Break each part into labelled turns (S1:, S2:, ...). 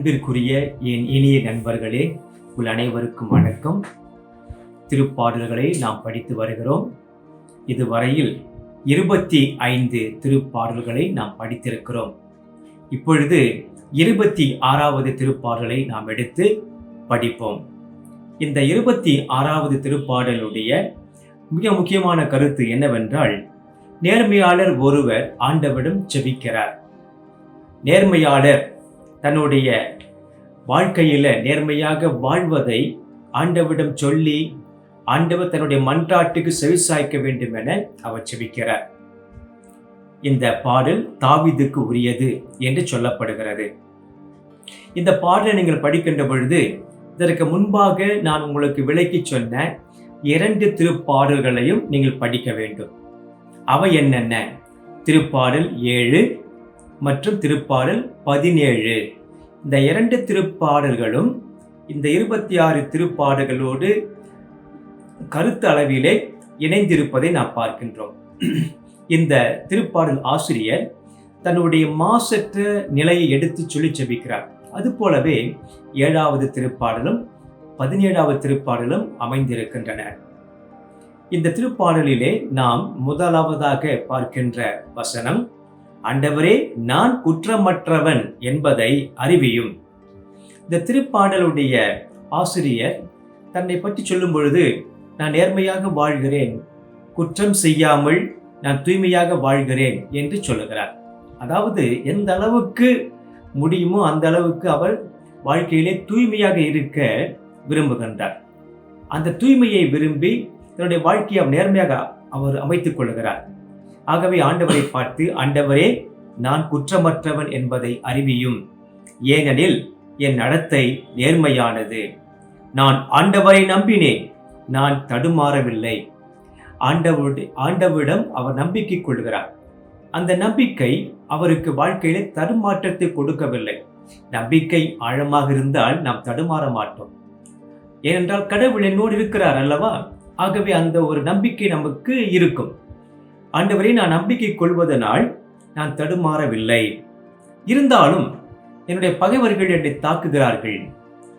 S1: அன்பிற்குரிய என் இனிய நண்பர்களே உள் அனைவருக்கும் வணக்கம். திருப்பாடல்களை நாம் படித்து வருகிறோம். இதுவரையில் இருபத்தி ஐந்து திருப்பாடல்களை நாம் படித்திருக்கிறோம். இப்பொழுது இருபத்தி ஆறாவது திருப்பாடலை நாம் எடுத்து படிப்போம். இந்த இருபத்தி ஆறாவது திருப்பாடலுடைய மிக முக்கியமான கருத்து என்னவென்றால் நேர்மையாளர் ஒருவர் ஆண்டவிடம் செபிக்கிறார். நேர்மையாளர் தன்னுடைய வாழ்க்கையில் நேர்மையாக வாழ்வதை ஆண்டவிடம் சொல்லி ஆண்டவர் தன்னுடைய மன்றாட்டுக்கு செவிசாய்க்க வேண்டும் என அவர் செபிக்கிறார். இந்த பாடல் தாவிதுக்கு உரியது என்று சொல்லப்படுகிறது. இந்த பாடலை நீங்கள் படிக்கின்ற பொழுது இதற்கு முன்பாக நான் உங்களுக்கு விளக்கி சொன்ன இரண்டு திருப்பாடல்களையும் நீங்கள் படிக்க வேண்டும். அவை என்னென்ன? திருப்பாடல் ஏழு மற்றும் திருப்பாடல் பதினேழு. இந்த இரண்டு திருப்பாடல்களும் இந்த இருபத்தி ஆறு திருப்பாடல்களோடு கருத்து அளவிலே இணைந்திருப்பதை நாம் பார்க்கின்றோம். இந்த திருப்பாடல் ஆசிரியர் தன்னுடைய மாசற்ற நிலையை எடுத்து சொல்லி செபிக்கிறார் அதுபோலவே ஏழாவது திருப்பாடலும் பதினேழாவது திருப்பாடலும் அமைந்திருக்கின்றன. இந்த திருப்பாடலிலே நாம் முதலாவதாக பார்க்கின்ற வசனம் ஆண்டவரே நான் குற்றமற்றவன் என்பதை அறிவியும். இந்த திருப்பாடலுடைய ஆசிரியர் தன்னை பற்றி சொல்லும் பொழுது நான் நேர்மையாக வாழ்கிறேன் குற்றம் செய்யாமல் நான் தூய்மையாக வாழ்கிறேன் என்று சொல்லுகிறார். அதாவது எந்த அளவுக்கு முடியுமோ அந்த அளவுக்கு அவர் வாழ்க்கையிலே தூய்மையாக இருக்க விரும்புகின்றார். அந்த தூய்மையை விரும்பி தன்னுடைய வாழ்க்கையை அவர் நேர்மையாக அவர் அமைத்துக் கொள்கிறார். ஆகவே ஆண்டவரை பார்த்து ஆண்டவரே நான் குற்றமற்றவன் என்பதை அறிவியும். ஏனெனில் என் நடத்தை நேர்மையானது. நான் ஆண்டவரை நம்பினேன் நான் தடுமாறவில்லை. ஆண்டவருடைய ஆண்டவரிடம் அவர் நம்பிக்கை கொள்கிறார். அந்த நம்பிக்கை அவருக்கு வாழ்க்கையில தடுமாற்றத்தை கொடுக்கவில்லை. நம்பிக்கை ஆழமாக இருந்தால் நாம் தடுமாற மாட்டோம். ஏனென்றால் கடவுள் என்னோடு இருக்கிறார் அல்லவா? ஆகவே அந்த ஒரு நம்பிக்கை நமக்கு இருக்கும். ஆண்டவரை நான் நம்பிக்கை கொள்வதனால் நான் தடுமாறவில்லை. இருந்தாலும் என்னுடைய பகைவர்கள் என்னை தாக்குகிறார்கள்.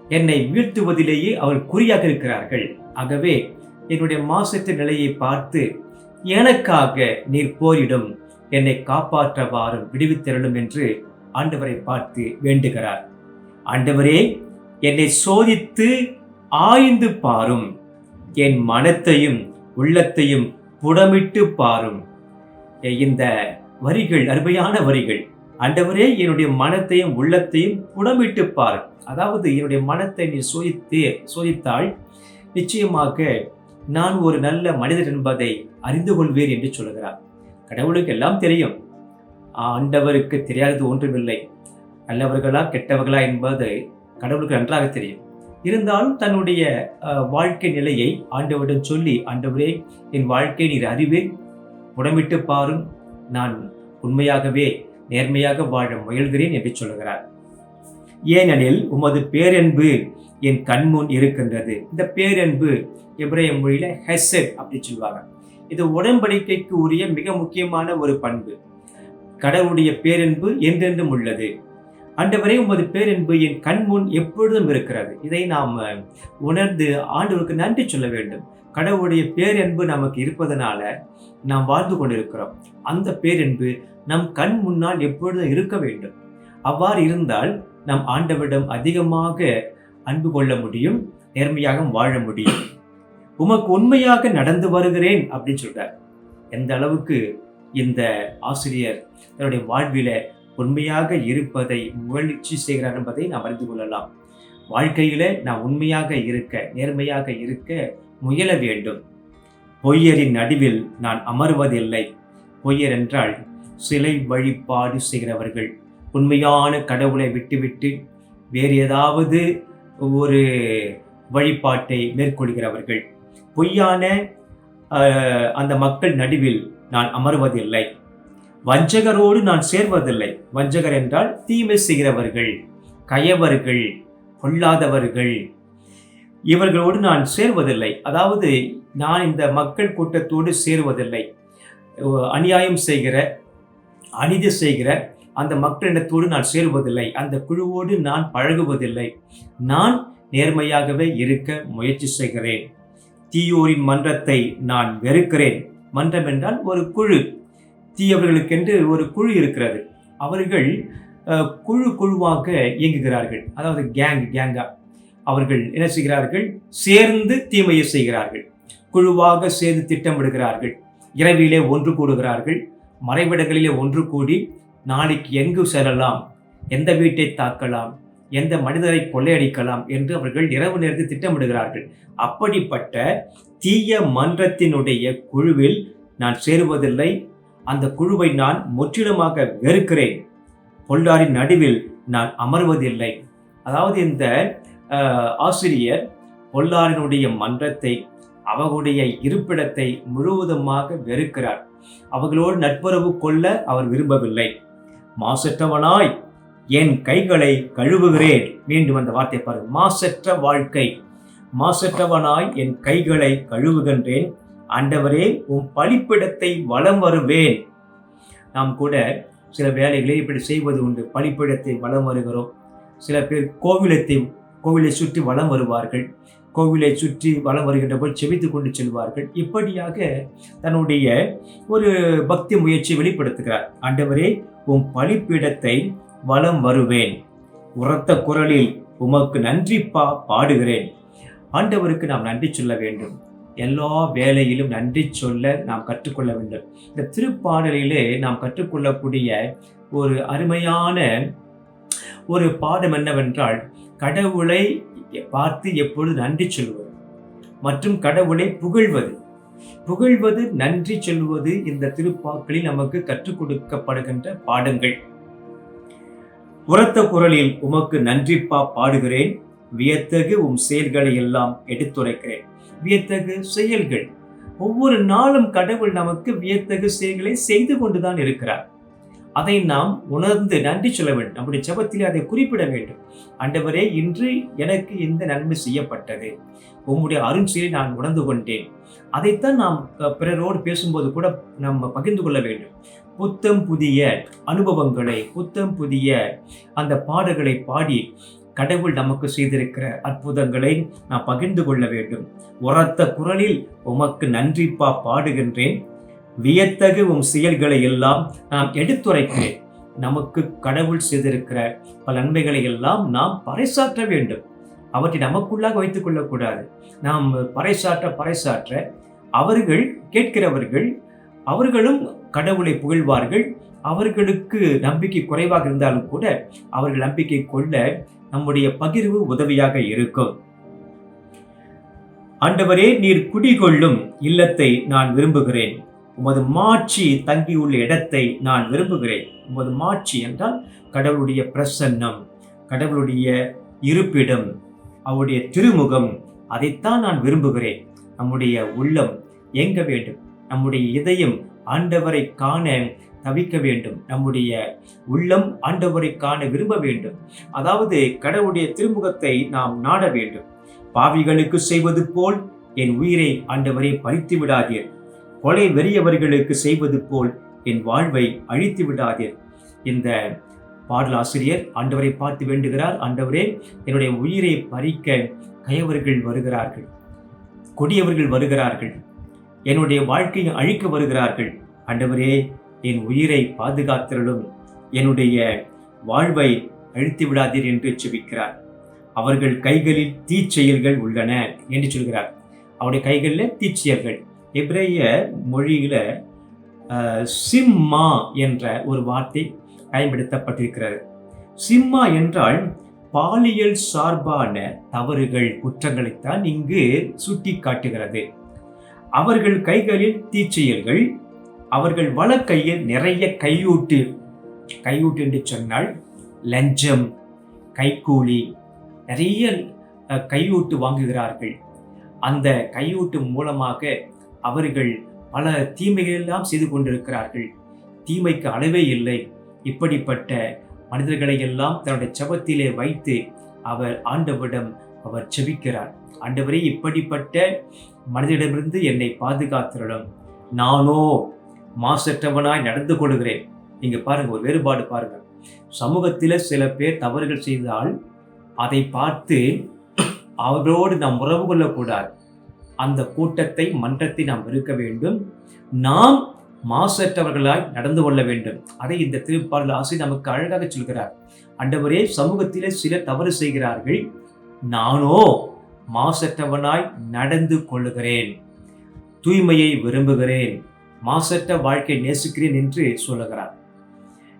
S1: என்னை வீழ்த்துவதிலேயே அவர் குறியாக இருக்கிறார்கள். ஆகவே என்னுடைய மாசற்ற நிலையை பார்த்து எனக்காக நீர் போரிடும். என்னை காப்பாற்ற வாரும் விடுவித்திரளும் என்று ஆண்டவரை பார்த்து வேண்டுகிறார். ஆண்டவரே என்னை சோதித்து ஆய்ந்து பாரும். என் மனத்தையும் உள்ளத்தையும் புடமிட்டு பாரும். இந்த வரிகள் அருமையான வரிகள். ஆண்டவரே என்னுடைய மனத்தையும் உள்ளத்தையும் புடமிட்டு பார். அதாவது என்னுடைய மனத்தை நீ சோதித்து சோதித்தால் நிச்சயமாக நான் ஒரு நல்ல மனிதர் என்பதை அறிந்து கொள்வேன் என்று சொல்கிறார் கடவுளுக்கு எல்லாம் தெரியும். ஆண்டவருக்கு தெரியாதது ஒன்றுமில்லை. நல்லவர்களா கெட்டவர்களா என்பது கடவுளுக்கு நன்றாக தெரியும். இருந்தாலும் தன்னுடைய வாழ்க்கை நிலையை ஆண்டவரிடம் சொல்லி ஆண்டவரே என் வாழ்க்கை நீர் அறிவே உடமிட்டு பாரும். நான் உண்மையாகவே நேர்மையாக வாழ முயல்கிறேன் என்று சொல்கிறார் ஏனெனில் உமது பேரன்பு என் கண்முன் இருக்கின்றது. இந்த பேரன்பு எப்ரைய மொழியில ஹெசட் அப்படி சொல்லுவாங்க. இது உடன்படிக்கைக்கு உரிய மிக முக்கியமான ஒரு பண்பு. கடவுளுடைய பேரன்பு என்றென்றும் உள்ளது. ஆண்டவரே உமது பேரன்பு என் கண் முன் எப்பொழுதும் இருக்கிறது. இதை நாம் உணர்ந்து ஆண்டவருக்கு நன்றி சொல்ல வேண்டும். கடவுளுடைய பேரன்பு நமக்கு இருப்பதனால நாம் வாழ்ந்து கொண்டிருக்கிறோம். அந்த பேரன்பு நம் கண் முன்னால் எப்பொழுதும் இருக்க வேண்டும். அவ்வாறு இருந்தால் நம் ஆண்டவரிடம் அதிகமாக அன்பு கொள்ள முடியும் நேர்மையாக வாழ முடியும். உமக்கு உண்மையாக நடந்து வருகிறேன் அப்படின்னு சொல்றார். எந்த அளவுக்கு இந்த ஆசிரியர் தன்னுடைய வாழ்வில உண்மையாக இருப்பதை முயற்சி செய்கிறார் என்பதை நாம் அறிந்து கொள்ளலாம். வாழ்க்கையில நான் உண்மையாக இருக்க நேர்மையாக இருக்க முயல வேண்டும். பொய்யரின் நடுவில் நான் அமர்வதில்லை. பொய்யர் என்றால் சிலை வழிபாடு செய்கிறவர்கள். உண்மையான கடவுளை விட்டுவிட்டு வேறு ஏதாவது ஒரு வழிபாட்டை மேற்கொள்கிறவர்கள். பொய்யான அந்த மக்கள் நடுவில் நான் அமர்வதில்லை. வஞ்சகரோடு நான் சேர்வதில்லை. வஞ்சகர் என்றால் தீமை செய்கிறவர்கள் கயவர்கள் கொள்ளாதவர்கள் இவர்களோடு நான் சேர்வதில்லை. அதாவது நான் இந்த மக்கள் கூட்டத்தோடு சேருவதில்லை. அநியாயம் செய்கிற அநீதி செய்கிற அந்த மக்களிடத்தோடு நான் சேருவதில்லை. அந்த குழுவோடு நான் பழகுவதில்லை. நான் நேர்மையாகவே இருக்க முயற்சி செய்கிறேன். தீயோரின் மன்றத்தை நான் வெறுக்கிறேன். மன்றம் என்றால் ஒரு குழு. தீயவர்களுக்கென்று ஒரு குழு இருக்கிறது. அவர்கள் குழு குழுவாக இயங்குகிறார்கள். அதாவது கேங் கேங்கா அவர்கள் என்ன செய்கிறார்கள்? சேர்ந்து தீமையை செய்கிறார்கள். குழுவாக சேர்ந்து திட்டமிடுகிறார்கள். இரவிலே ஒன்று கூடுகிறார்கள். மறைவிடங்களிலே ஒன்று கூடி நாளைக்கு எங்கு செல்லலாம்? எந்த வீட்டை தாக்கலாம்? எந்த மனிதரை கொள்ளையடிக்கலாம்? என்று அவர்கள் இரவு நேரத்தில் திட்டமிடுகிறார்கள். அப்படிப்பட்ட தீய மன்றத்தினுடைய குழுவில் நான் சேருவதில்லை. அந்த குழுவை நான் முற்றிலுமாக வெறுக்கிறேன். பொல்லாரின் நடுவில் நான் அமர்வதில்லை. அதாவது இந்த ஆசிரியர் பொல்லாரினுடைய மன்றத்தை அவர்களுடைய இருப்பிடத்தை முழுவதுமாக வெறுக்கிறார். அவர்களோடு நட்புறவு கொள்ள அவர் விரும்பவில்லை. மாசற்றவனாய் என் கைகளை கழுவுகிறேன். மீண்டும் அந்த வார்த்தை பாருங்கள். மாசற்ற வாழ்க்கை. மாசற்றவனாய் என் கைகளை கழுவுகின்றேன். ஆண்டவரே உன் பழிப்பிடத்தை வலம் வருவேன். நாம் கூட சில வேலைகளை இப்படி செய்வது உண்டு. பழிப்பிடத்தை வலம் வருகிறோம். சில பேர் கோவிலத்தை கோவிலை சுற்றி வலம் வருவார்கள். கோவிலை சுற்றி வலம் வருகின்ற போது செவித்து கொண்டு செல்வார்கள். இப்படியாக தன்னுடைய ஒரு பக்தி முயற்சியை வெளிப்படுத்துகிறார். ஆண்டவரே உன் பழிப்பிடத்தை வலம் வருவேன். உரத்த குரலில் உமக்கு நன்றிப்பா பாடுகிறேன். ஆண்டவருக்கு நாம் நன்றி சொல்ல வேண்டும். எல்லா வேலையிலும் நன்றி சொல்ல நாம் கற்றுக்கொள்ள வேண்டும். இந்த திருப்பாடலிலே நாம் கற்றுக்கொள்ளக்கூடிய ஒரு அருமையான ஒரு பாடம் என்னவென்றால் கடவுளை பார்த்து எப்பொழுது நன்றி சொல்வது மற்றும் கடவுளை புகழ்வது. புகழ்வது நன்றி சொல்வது இந்த திருப்பாக்களில் நமக்கு கற்றுக் கொடுக்கப்படுகின்ற பாடங்கள். உரத்த குரலில் உமக்கு நன்றிப்பா பாடுகிறேன். வியத்தகு உம் செயல்களை எல்லாம் எடுத்துரைக்கிறேன். வியத்தகு செயல்கள். ஒவ்வொரு நாளும் கடவுள் நமக்கு வியத்தகு செயல்களை செய்து கொண்டுதான் இருக்கிறார். அதை நாம் உணர்ந்து நன்றி சொல்ல வேண்டும். நம்முடைய ஜபத்திலே அதை குறிப்பிட வேண்டும். ஆண்டவரே இன்று எனக்கு இந்த நன்மை செய்யப்பட்டது. உம்முடைய அருண்செயலை நான் உணர்ந்து கொண்டேன். அதைத்தான் நாம் பிறரோடு பேசும்போது கூட நம்ம பகிர்ந்து கொள்ள வேண்டும். புத்தம் புதிய அனுபவங்களை புத்தம் புதிய அந்த பாடல்களை பாடி கடவுள் நமக்கு செய்திருக்கிற அற்புதங்களை நாம் பகிர்ந்து கொள்ள வேண்டும். உரத்த குரலில் உமக்கு நன்றிப்பா பாடுகின்றேன். வியத்தகு உம் செயல்களை எல்லாம் நாம் எடுத்துரைக்கிறேன். நமக்கு கடவுள் செய்திருக்கிற பல நன்மைகளை எல்லாம் நாம் பறைசாற்ற வேண்டும். அவற்றை நமக்குள்ளாக வைத்துக் கொள்ளக்கூடாது. நாம் பறைசாற்ற பறைசாற்ற அவர்கள் கேட்கிறவர்கள் அவர்களும் கடவுளை புகழ்வார்கள். அவர்களுக்கு நம்பிக்கை குறைவாக இருந்தாலும் கூட அவர்கள் நம்பிக்கை கொள்ள நம்முடைய பகிர்வு உதவியாக இருக்கும். ஆண்டவரே நீர் குடிகொள்ளும் இல்லத்தை நான் விரும்புகிறேன். உமது மாட்சி தங்கியுள்ள இடத்தை நான் விரும்புகிறேன். உமது மாட்சி என்றால் கடவுளுடைய பிரசன்னம் கடவுளுடைய இருப்பிடம் அவருடைய திருமுகம். அதைத்தான் நான் விரும்புகிறேன். நம்முடைய உள்ளம் எங்க வேண்டும்? நம்முடைய இதயம் ஆண்டவரை காண தவிக்க வேண்டும். நம்முடைய உள்ளம் ஆண்டவரை காண விரும்ப வேண்டும். அதாவது கடவுளுடைய திருமுகத்தை நாம் நாட வேண்டும். பாவிகளுக்கு செய்வது போல் என் உயிரை ஆண்டவரை பறித்து விடாதீர். கொலை வெறியவர்களுக்கு செய்வது போல் என் வாழ்வை அழித்து விடாதீர். இந்த பாடலாசிரியர் ஆண்டவரை பார்த்து வேண்டுகிறார். ஆண்டவரே என்னுடைய உயிரை பறிக்க கயவர்கள் வருகிறார்கள். கொடியவர்கள் வருகிறார்கள். என்னுடைய வாழ்க்கையை அழிக்க வருகிறார்கள். ஆண்டவரே என் உயிரை பாதுகாத்திரலும் என்னுடைய வாழ்வை அழித்து விடாதீர் என்று செபிக்கிறார் அவர்கள் கைகளில் தீச்செயல்கள் உள்ளன என்று சொல்கிறார். அவருடைய கைகளில் தீச்செயல்கள். எபிரேய மொழியில் சிம்மா என்ற ஒரு வார்த்தை பயன்படுத்தப்பட்டிருக்கிறது. சிம்மா என்றால் பாலியல் சார்பான தவறுகள் குற்றங்களைத்தான் இங்கு சுட்டி காட்டுகிறது அவர்கள் கைகளில் தீச்செயல்கள் அவர்கள் வலக்கையில் நிறைய கையூட்டு. கையூட்டு என்று சொன்னால் லஞ்சம் கைக்கூலி நிறைய கையூட்டு வாங்குகிறார்கள். அந்த கையூட்டு மூலமாக அவர்கள் பல தீமைகளெல்லாம் செய்து கொண்டிருக்கிறார்கள். தீமைக்கு அளவே இல்லை. இப்படிப்பட்ட மனிதர்களை எல்லாம் தன்னுடைய செபத்திலே வைத்து அவர் ஆண்டவிடம் அவர் செபிக்கிறார். ஆண்டவரே இப்படிப்பட்ட மனிதனிடமிருந்து என்னை பாதுகாத்திரலும். நானோ மாசற்றவனாய் நடந்து கொள்கிறேன். இங்கே பாருங்கள் ஒரு வேறுபாடு பாருங்கள் சமூகத்தில் சில பேர் தவறுகள் செய்தால் அதை பார்த்து அவர்களோடு நாம் உறவு கொள்ளக்கூடாது. அந்த கூட்டத்தை மன்றத்தை நாம் இருக்க வேண்டும். நாம் மாசற்றவர்களாய் நடந்து கொள்ள வேண்டும். அதை இந்த திருப்பாடல் ஆசிரியர் நமக்கு அழகாக சொல்கிறார். அண்டவரே சமூகத்திலே சில தவறு செய்கிறார்கள். நானோ மாசற்றவனாய் நடந்து கொள்ளுகிறேன். தூய்மையை விரும்புகிறேன். மாசற்ற வாழ்க்கை நேசிக்கிறேன் என்று சொல்லுகிறார்.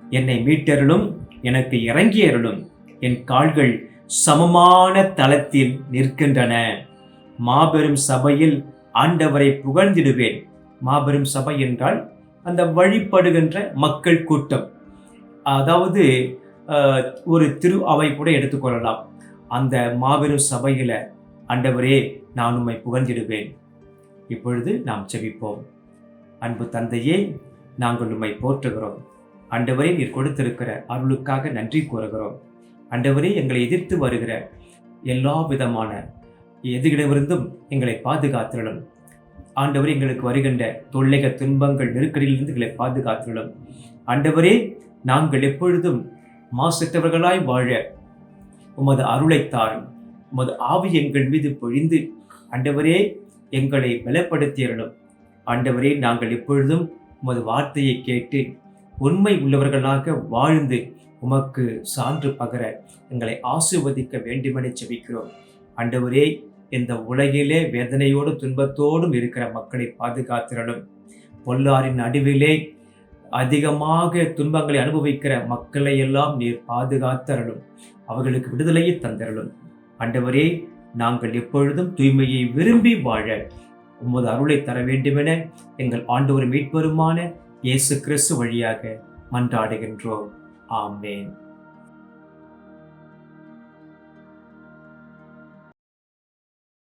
S1: என்னை மீட்டருளும் எனக்கு இறங்கியருளும் என் கால்கள் சமமான தளத்தில் நிற்கின்றன. மாபெரும் சபையில் ஆண்டவரை புகழ்ந்திடுவேன். மாபெரும் சபை என்றால் அந்த வழிபடுகின்ற மக்கள் கூட்டம். அதாவது ஒரு திரு அவை கூட எடுத்துக்கொள்ளலாம். அந்த மாபெரும் சபையில ஆண்டவரே நான் உம்மை புகழ்ந்திடுவேன். இப்பொழுது நாம் செவிப்போம் அன்பு தந்தையே நாங்கள் உம்மை போற்றுகிறோம். ஆண்டவரே நீர் கொடுத்திருக்கிற அருளுக்காக நன்றி கூறுகிறோம். ஆண்டவரே எங்களை எதிர்த்து வருகிற எல்லா விதமான எதிரிடமிருந்தும் எங்களை பாதுகாத்திரலும். ஆண்டவரே எங்களுக்கு வருகின்ற தொல்லைக துன்பங்கள் நெருக்கடியிலிருந்து எங்களை பாதுகாத்திரலும். ஆண்டவரே நாங்கள் எப்பொழுதும் மாசற்றவர்களாய் வாழ உமது அருளை தாரும் உமது ஆவி எங்கள் மீது பொழிந்து ஆண்டவரே எங்களை பலப்படுத்தியறலும் ஆண்டவரே நாங்கள் எப்பொழுதும் உமது வார்த்தையை கேட்டு உண்மை உள்ளவர்களாக வாழ்ந்து உமக்கு சான்று பகர எங்களை ஆசிர்வதிக்க வேண்டுமென செபிக்கிறோம் ஆண்டவரே இந்த உலகிலே வேதனையோடும் துன்பத்தோடும் இருக்கிற மக்களை பாதுகாத்திரலும் பொல்லாரின் நடுவிலே அதிகமாக துன்பங்களை அனுபவிக்கிற மக்களை எல்லாம் நீர் பாதுகாத்தரலும் அவர்களுக்கு விடுதலையை தந்திரலும் ஆண்டவரே நாங்கள் எப்பொழுதும் தூய்மையை விரும்பி வாழ உமது அருளை தர வேண்டுமென எங்கள் ஆண்டவர் மீட்பருமான இயேசு கிறிஸ்து வழியாக மன்றாடுகின்றோம். ஆமேன்.